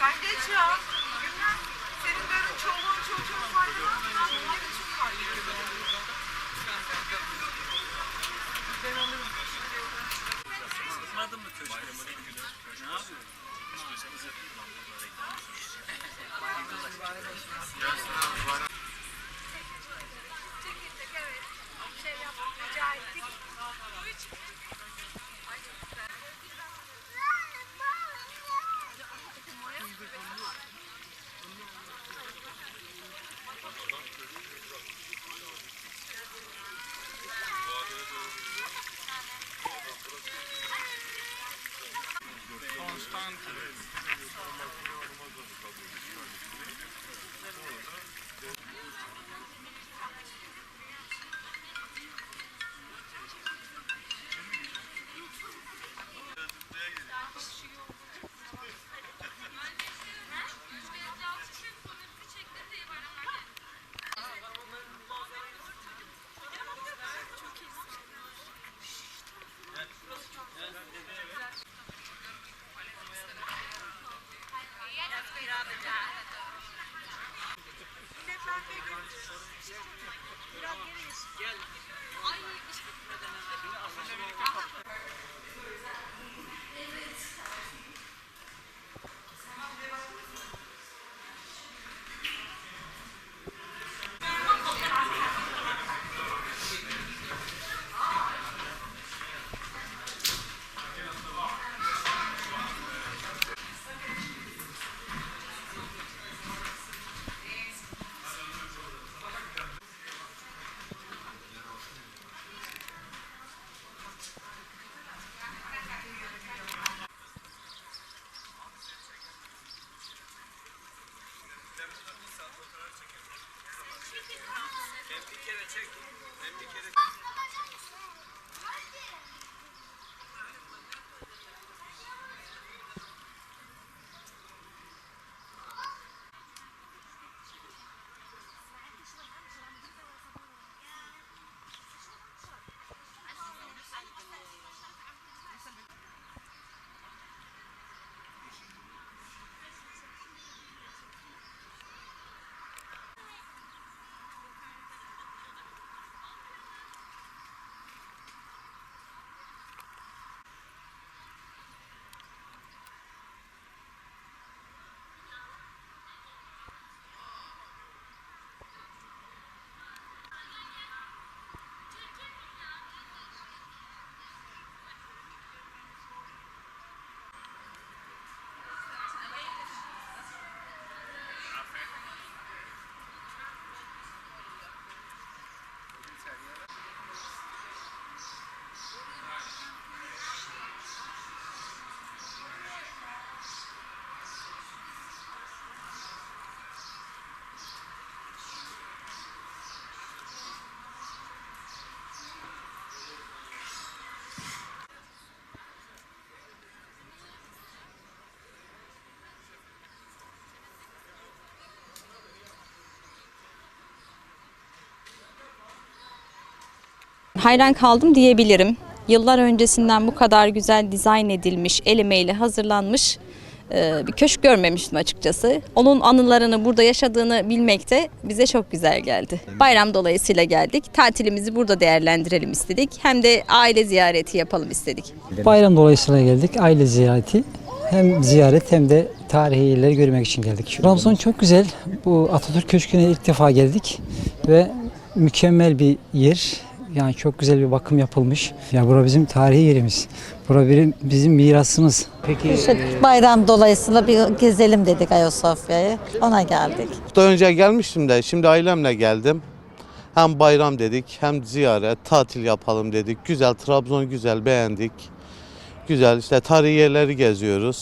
Ben geç ya. Senin böyle çoluğun çocuğun var ya. Ben de çok var. Ben alırım. Adım mı köşe? Bayramın günü. Ne yapıyorsun? Константы. You're not getting a hayran kaldım diyebilirim. Yıllar öncesinden bu kadar güzel dizayn edilmiş, el emeğiyle hazırlanmış e, bir köşk görmemiştim açıkçası. Onun anılarını burada yaşadığını bilmek de bize çok güzel geldi. Bayram dolayısıyla geldik. Tatilimizi burada değerlendirelim istedik. Hem de aile ziyareti yapalım istedik. Bayram dolayısıyla geldik. Aile ziyareti. Hem ziyaret hem de tarihi yerleri görmek için geldik. Trabzon çok güzel. Bu Atatürk Köşkü'ne ilk defa geldik ve mükemmel bir yer. Yani çok güzel bir bakım yapılmış. Ya bura bizim tarihi yerimiz. Bura bizim, bizim mirasımız. Peki İşte bayram dolayısıyla bir gezelim dedik Ayasofya'yı. Ona geldik. Daha önce gelmiştim de şimdi ailemle geldim. Hem bayram dedik hem ziyaret, tatil yapalım dedik. Güzel, Trabzon güzel, beğendik. Güzel işte tarihi yerleri geziyoruz.